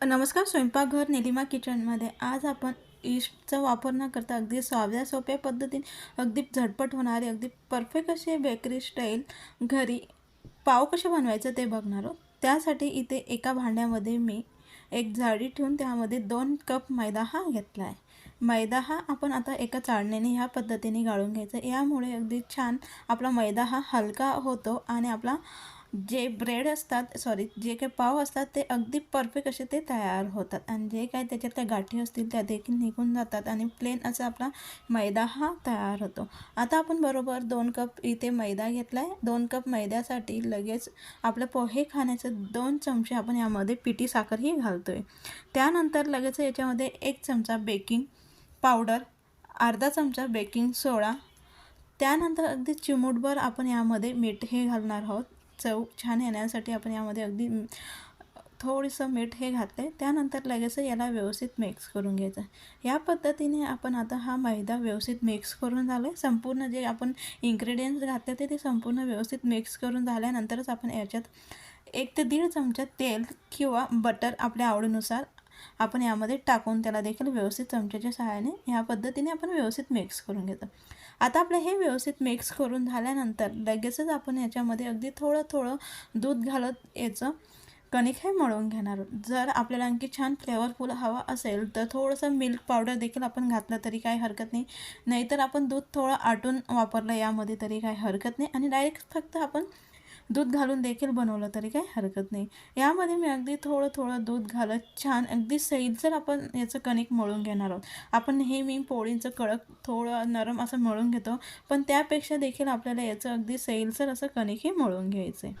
नमस्कार स्वयंपाकघर निलिमा किचनमध्ये. आज आपण ईस्टचा वापर न करता अगदी साध्या सोप्या पद्धतीने अगदी झटपट होणारे अगदी परफेक्ट असे बेकरी स्टाईल घरी पाव कसे बनवायचं ते बघणार आहोत. त्यासाठी इथे एका भांड्यामध्ये मी एक जाळी ठेवून त्यामध्ये दोन कप मैदा हा घेतला आहे मैदा हा आपण आता एका चाळणीने ह्या पद्धतीने गाळून घ्यायचा. यामुळे अगदी छान आपला मैदा हा हलका होतो आणि आपला जे ब्रेड असतात सॉरी जे काही पाव असतात ते अगदी परफेक्ट असे ते तयार होतात. आणि जे काही त्याच्यातल्या गाठी असतील त्या देखील निघून जातात आणि प्लेन असा आपला मैदा हा तयार होतो. आता आपण बरोबर दोन कप इथे मैदा घेतला आहे दोन कप मैद्यासाठी लगेच आपलं पोहे खाण्याचे दोन चमचे आपण यामध्ये पिठी साखरही घालतो आहे त्यानंतर लगेच याच्यामध्ये एक चमचा बेकिंग पावडर अर्धा चमचा बेकिंग सोडा त्यानंतर अगदी चिमूटभर आपण यामध्ये मीठ हे घालणार आहोत. चव छान येण्यासाठी आपण यामध्ये अगदी थोडंसं मीठ हे घातलं आहे त्यानंतर लगेच याला व्यवस्थित मिक्स करून घ्यायचं. या पद्धतीने आपण आता हा मैदा व्यवस्थित मिक्स करून झालं आहे संपूर्ण जे आपण इन्ग्रेडियंट्स घातले ते ते संपूर्ण व्यवस्थित मिक्स करून झाल्यानंतरच आपण याच्यात एक ते दीड चमचा तेल किंवा बटर आपल्या आवडीनुसार आपण यामध्ये टाकून त्याला देखील व्यवस्थित चमच्याच्या सहाय्याने ह्या पद्धतीने आपण व्यवस्थित मिक्स करून घेतो. आता आपलं हे व्यवस्थित मिक्स करून झाल्यानंतर लगेचच आपण याच्यामध्ये अगदी थोडं थोडं दूध घालत याचं कणिक हे मळून घेणार जर आपल्याला आणखी छान फ्लेवरफुल हवा असेल तर थोडंसं मिल्क पावडर देखील आपण घातलं तरी काही हरकत नाही. नाहीतर आपण दूध थोडं आटून वापरलं यामध्ये तरी काही हरकत नाही आणि डायरेक्ट फक्त आपण दूध घालून देखील बनवलं तरी काही हरकत नाही. यामध्ये मी अगदी थोडं थोडं दूध घालत छान अगदी सैलसर आपण याचं कणिक मळून घेणार आहोत. आपण नेहमी पोळींचं कडक थोडं नरम असं मळून घेतो पण त्यापेक्षा देखील आपल्याला याचं अगदी सैलसर असं कणिकही मळून घ्यायचं आहे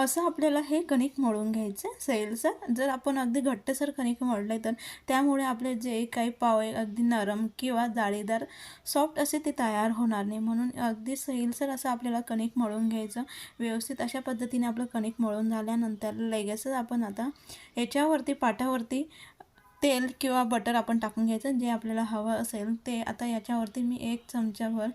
असं आपल्याला हे कणिक मळून घ्यायचं आहे सैलसर. जर आपण अगदी घट्टसर कणिक मळलं तर त्यामुळे आपले जे काही पाव आहे अगदी नरम किंवा जाळीदार सॉफ्ट असे ते तयार होणार नाही. म्हणून अगदी सैलसर असं आपल्याला कणिक मळून घ्यायचं. व्यवस्थित अशा पद्धतीने आपलं कणिक मळून झाल्यानंतर लगेचच आपण आता याच्यावरती पाटावरती तेल किंवा बटर आपण टाकून घ्यायचं. जे आपल्याला हवं असेल ते. आता याच्यावरती मी एक चमच्याभर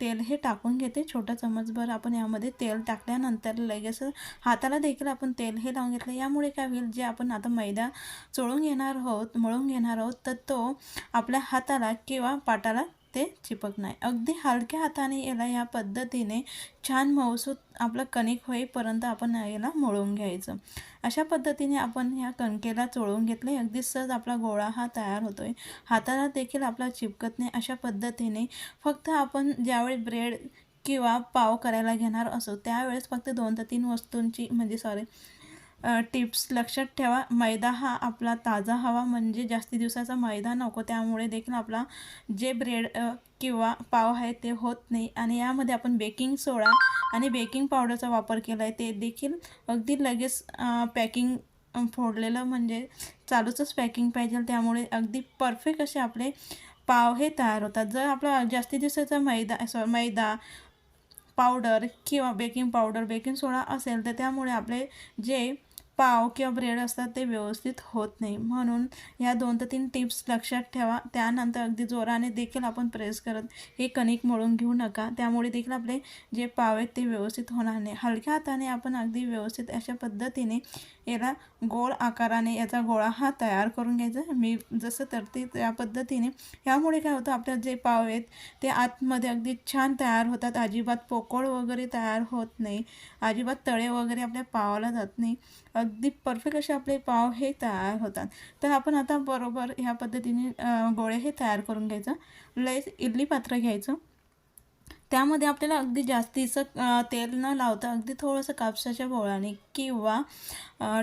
तेल हे टाकून घेते. छोटा चमचभर आपण यामध्ये तेल टाकल्यानंतर लगेच हाताला देखील आपण तेल हे लावून घेतलं. यामुळे काय होईल? जे आपण आता मैदा चोळून घेणार आहोत मळून घेणार आहोत तर तो आपल्या हाताला किंवा पाटाला ते चिपक नाही. अगदी हलक्या हाताने याला या पद्धतीने छान मऊसूत आपलं कणिक होईपर्यंत आपण याला मळून घ्यायचं. अशा पद्धतीने आपण ह्या कणकेला चोळून घेतलं. अगदी सहज आपला गोळा हा तयार होतो आहे हाताला देखील आपला चिपकत नाही अशा पद्धतीने फक्त आपण ज्यावेळी ब्रेड किंवा पाव करायला घेणार असो त्यावेळेस फक्त दोन ते तीन वस्तूंची म्हणजे सॉरी टिप्स लक्षात ठेवा. मैदा हा आपला ताजा हवा म्हणजे जास्ती दिवसाचा मैदा नको. त्यामुळे देखील आपला जे ब्रेड किंवा पाव आहे ते होत नाही. आणि यामध्ये आपण बेकिंग सोडा आणि बेकिंग पावडरचा वापर केला आहे ते देखील अगदी लगेच पॅकिंग फोडलेलं म्हणजे चालूचंच पॅकिंग पाहिजे. त्यामुळे अगदी परफेक्ट असे आपले पाव हे तयार होतात. जर आपला जास्ती दिवसाचा मैदा सॉ मैदा पावडर किंवा बेकिंग पावडर बेकिंग सोडा असेल तर त्यामुळे आपले जे पाव किंवा ब्रेड असतात ते व्यवस्थित होत नाही. म्हणून या दोन ते तीन टिप्स लक्षात ठेवा. त्यानंतर अगदी जोराने देखील आपण प्रेस करत हे कणिक मळून घेऊ नका. त्यामुळे देखील आपले जे पाव आहेत ते व्यवस्थित होणार नाही. हलक्या हाताने आपण अगदी व्यवस्थित अशा पद्धतीने याला गोळ आकाराने याचा गोळा हा तयार करून घ्यायचा. मी जसं तर ते त्या पद्धतीने. यामुळे काय होतं? आपल्या जे पाव आहेत ते आतमध्ये अगदी छान तयार होतात. अजिबात पोकळ वगैरे तयार होत नाही. अजिबात तळे वगैरे आपल्या पावाला जात नाही. अगदी परफेक्ट असे आपले पाव हे तयार होतात. तर आपण आता बरोबर ह्या पद्धतीने गोळे हे तयार करून घ्यायचं. लयच इडली पात्र घ्यायचं. त्यामध्ये आपल्याला अगदी जास्तीचं तेल न लावता अगदी थोडंसं कापसाच्या बोळाने किंवा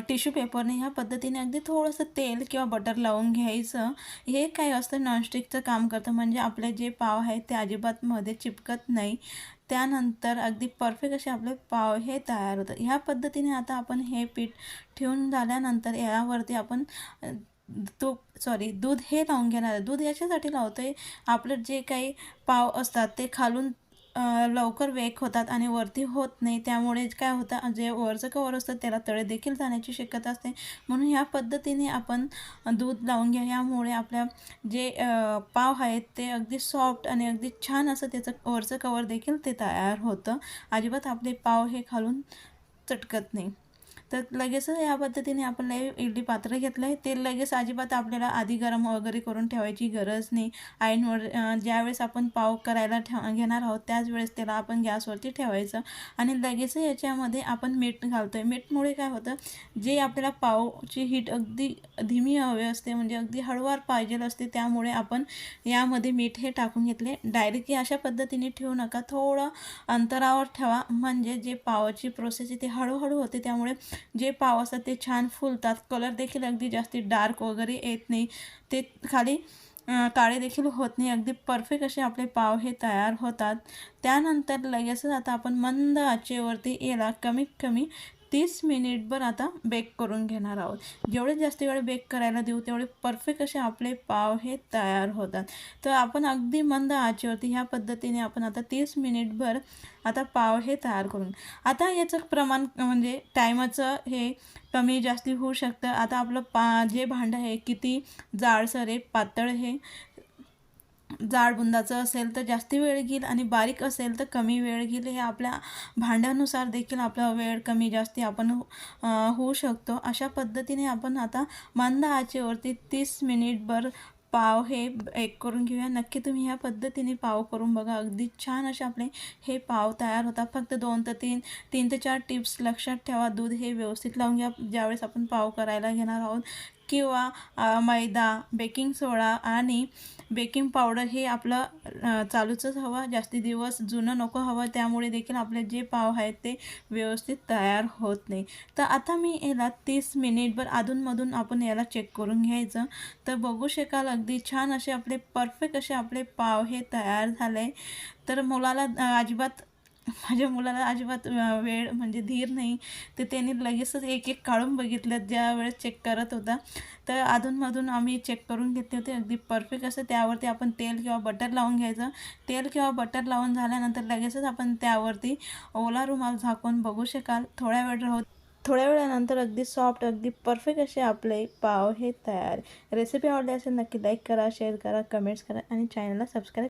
टिश्यू पेपरने ह्या पद्धतीने अगदी थोडंसं तेल किंवा बटर लावून घ्यायचं. हे काय असतं नॉनस्टिकचं काम करतं. म्हणजे आपले जे पाव आहेत ते अजिबातमध्ये चिपकत नाही. त्यानंतर अगदी परफेक्ट असे आपले पाव हे तयार होतात. ह्या पद्धतीने आता आपण हे पीठ ठेवून झाल्यानंतर यावरती आपण तूप सॉरी दूध हे लावून घेणार आहे. दूध याच्यासाठी लावतो आहे आपलं जे काही पाव असतात ते खालून लवकर वेक होतात आणि वरती होत नाही. त्यामुळे काय होतं जे वरचं कवर असतं त्याला तळे देखील जाण्याची शक्यता असते. म्हणून ह्या पद्धतीने आपण दूध लावून घ्या. यामुळे आपल्या जे पाव आहेत ते अगदी सॉफ्ट आणि अगदी छान असं त्याचं वरचं कवर देखील ते तयार होतं. अजिबात आपले पाव हे खालून चटकत नाही. तर लगेच या पद्धतीने आपण इडली पात्र घेतलं आहे ते लगेच अजिबात आपल्याला आधी गरम वगैरे करून ठेवायची गरज नाही. ऐनवर ज्यावेळेस आपण पाव करायला ठेव घेणार आहोत त्याच वेळेस त्याला आपण गॅसवरती ठेवायचं. आणि लगेच याच्यामध्ये आपण मीठ घालतोय. मीठमुळे काय होतं जे आपल्याला पावची हीट अगदी धीमी हवी असते म्हणजे अगदी हळूवार पाहिजे असते त्यामुळे आपण यामध्ये मीठ हे टाकून घेतले. डायरेक्टली अशा पद्धतीने ठेवू नका. थोडं अंतरावर ठेवा. म्हणजे जे पावाची प्रोसेस आहे ती हळूहळू होते. त्यामुळे जे पाव असतात ते छान फुलतात. कलर देखील अगदी जास्ती डार्क वगैरे येत नाही. ते खाली काळे देखील होत नाही. अगदी परफेक्ट असे आपले पाव हे तयार होतात. त्यानंतर लगेचच आता आपण मंद आचेवरती याला कमीत कमी तीस मिनिटभर आता बेक करून घेणार आहोत. जेवढे जास्त वेळ बेक करायला देऊ तेवढे परफेक्ट असे आपले पाव हे तयार होतात. तर आपण अगदी मंद आचेवरती ह्या पद्धतीने आपण आता तीस मिनिटभर आता पाव हे तयार करून. आता याचं प्रमाण म्हणजे टायमाचं हे कमी जास्ती होऊ शकतं. आता आपलं पा जे भांडं आहे किती जाडसर आहे पातळ हे जाड बुंदाचं असेल तर जास्त वेळ घेईल आणि बारीक असेल तर कमी वेळ घेईल. हे आपल्या भांड्यानुसार देखील आपला वेळ कमी जास्ती आपण होऊ शकतो. अशा पद्धतीने आपण आता मंद आचेवरती तीस मिनिटभर पाव हे एक करून घेऊया. नक्की तुम्ही ह्या पद्धतीने पाव करून बघा. अगदी छान असे आपले हे पाव तयार होतात. फक्त दोन ते तीन तीन ते चार टिप्स लक्षात ठेवा. दूध हे व्यवस्थित लावून घ्या. ज्यावेळेस आपण पाव करायला घेणार आहोत किंवा मैदा बेकिंग सोडा आणि बेकिंग पावडर हे आपलं चालूचंच हवं. जास्ती दिवस जुनं नको हवं. त्यामुळे देखील आपले जे पाव आहेत ते व्यवस्थित तयार होत नाही. तर आता मी याला तीस मिनिटभर अधूनमधून आपण याला चेक करून घ्यायचं. तर बघू शकाल अगदी छान असे आपले परफेक्ट असे आपले पाव हे तयार झाले. तर मुलाला अजिबात माझ्या मुलाला अजिबात वेळ म्हणजे धीर नाही. तर त्याने लगेचच एक एक काढून बघितलं ज्या वेळेस चेक करत होता. तर अधूनमधून आम्ही चेक करून घेतले होते. अगदी परफेक्ट असं त्यावरती आपण तेल किंवा बटर लावून घ्यायचं. तेल किंवा बटर लावून झाल्यानंतर लगेचच आपण त्यावरती ओला रुमाल झाकून बघू शकाल. थोड्या वेळ राहू थोड्या वेळानंतर अगदी सॉफ्ट अगदी परफेक्ट असे आपले पाव हे तयार. रेसिपी आवडली असेल नक्की लाईक करा शेअर करा कमेंट्स करा आणि चॅनलला सबस्क्राईब